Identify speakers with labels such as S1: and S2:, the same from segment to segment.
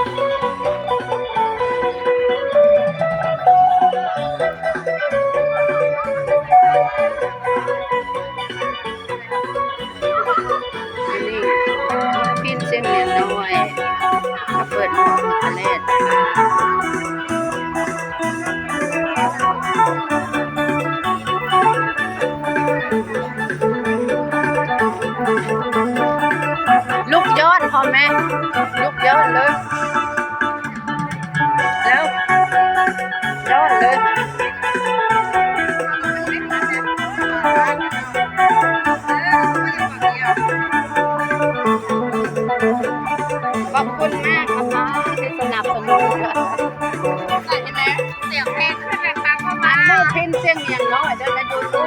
S1: นี่พิ้นเส้นเมียนน้อยมาเปิดมอทะเลค่ะลูกย อดพอไหมลูกยอดเลยแล้วยอดเลยขอบคุณมากนะคะที่สนับสนุนค่ะ
S2: ใช่ไหมเสียงเพลงขึ้นแรงตังเข้ามา
S1: อันมือพินเสียงเมียงน้อยเดินในยู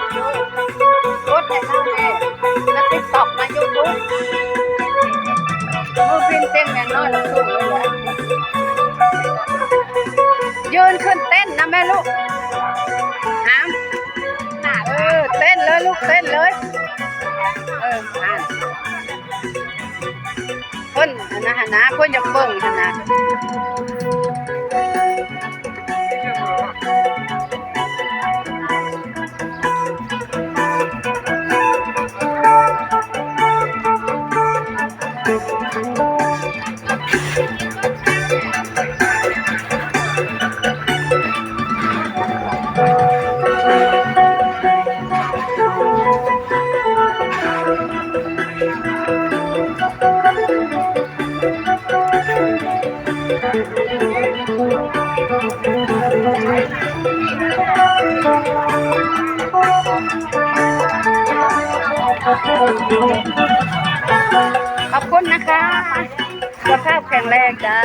S1: แม่ลูกหามเออเต้นเลยลูกเต้นเลย เอออ่านคนอันนะฮะนะคนอยากเบิ่งฮะนะ ขอบคุณนะคะสุขภาพแข็งแรงจ้า